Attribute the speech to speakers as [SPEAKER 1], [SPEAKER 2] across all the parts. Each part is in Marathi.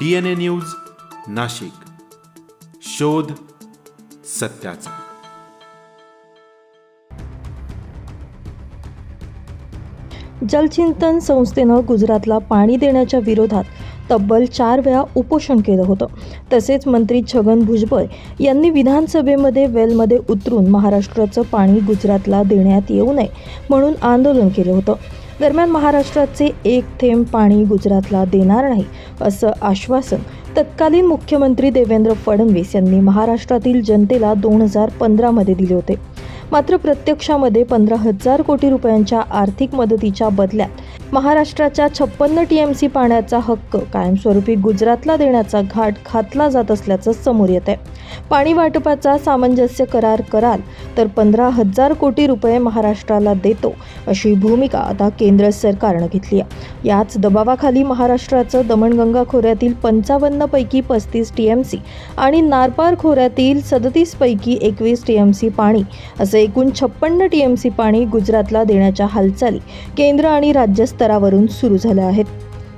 [SPEAKER 1] DNA news Nashik. शोध सत्याचा.
[SPEAKER 2] जलचिंतन संस्थेनं गुजरातला पाणी देण्याच्या विरोधात तब्बल चार वेळा उपोषण केलं होतं. तसेच मंत्री छगन भुजबळ यांनी विधानसभेमध्ये वेलमध्ये उतरून महाराष्ट्राचं पाणी गुजरातला देण्यात येऊ नये म्हणून आंदोलन केलं होतं. दरम्यान महाराष्ट्राचे एक थेंब पाणी गुजरातला देणार नाही असं आश्वासन तत्कालीन मुख्यमंत्री देवेंद्र फडणवीस यांनी महाराष्ट्रातील जनतेला दोन हजार पंधरामध्ये दिले होते. मात्र प्रत्यक्षामध्ये पंधरा हजार कोटी रुपयांच्या आर्थिक मदतीच्या बदल्यात महाराष्ट्राच्या छप्पन्न टी एम सी पाण्याचा हक्क कायमस्वरूपी गुजरातला देण्याचा घाट घातला जात असल्याचं समोर येत आहे. पाणी वाटपाचा सामंजस्य करार कराल तर पंधरा हजार कोटी रुपये महाराष्ट्राला देतो अशी भूमिका आता केंद्र सरकारनं घेतली आहे. याच दबावाखाली महाराष्ट्राचं दमणगंगा खोऱ्यातील पंचावन्नपैकी पस्तीस टी एम सी आणि नारपार खोऱ्यातील सदतीसपैकी एकवीस टी एम सी पाणी असं एकूण छप्पन्न टी एम सी पाणी गुजरातला देण्याच्या हालचाली केंद्र आणि राज्य स्तरावरून सुरू झाल्या आहेत.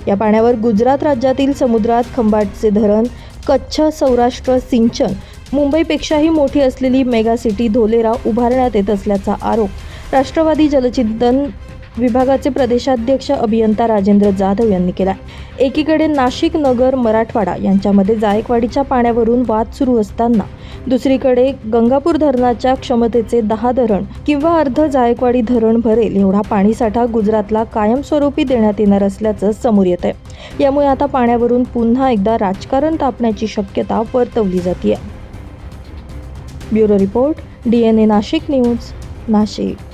[SPEAKER 2] या पाण्यावर गुजरात राज्यातील समुद्रात खंबाटचे धरण कच्छ सौराष्ट्र सिंचन मुंबईपेक्षाही मोठी असलेली मेगा सिटी धोलेरा उभारण्यात येत असल्याचा आरोप राष्ट्रवादी जलचिंतन विभागाचे प्रदेशाध्यक्ष अभियंता राजेंद्र जाधव यांनी केला एकीकडे नाशिक नगर मराठवाडा यांच्यामध्ये जायकवाडीच्या पाण्यावरून वाद सुरू असताना दुसरीकडे गंगापूर धरणाच्या क्षमतेचे दहा धरण किंवा अर्ध जायकवाडी धरण भरेल एवढा पाणीसाठा गुजरातला कायमस्वरूपी देण्यात येणार असल्याचं समोर येत आहे यामुळे आता पाण्यावरून पुन्हा एकदा राजकारण तापण्याची शक्यता वर्तवली जाते bureau report D N A Nashik news Nashik.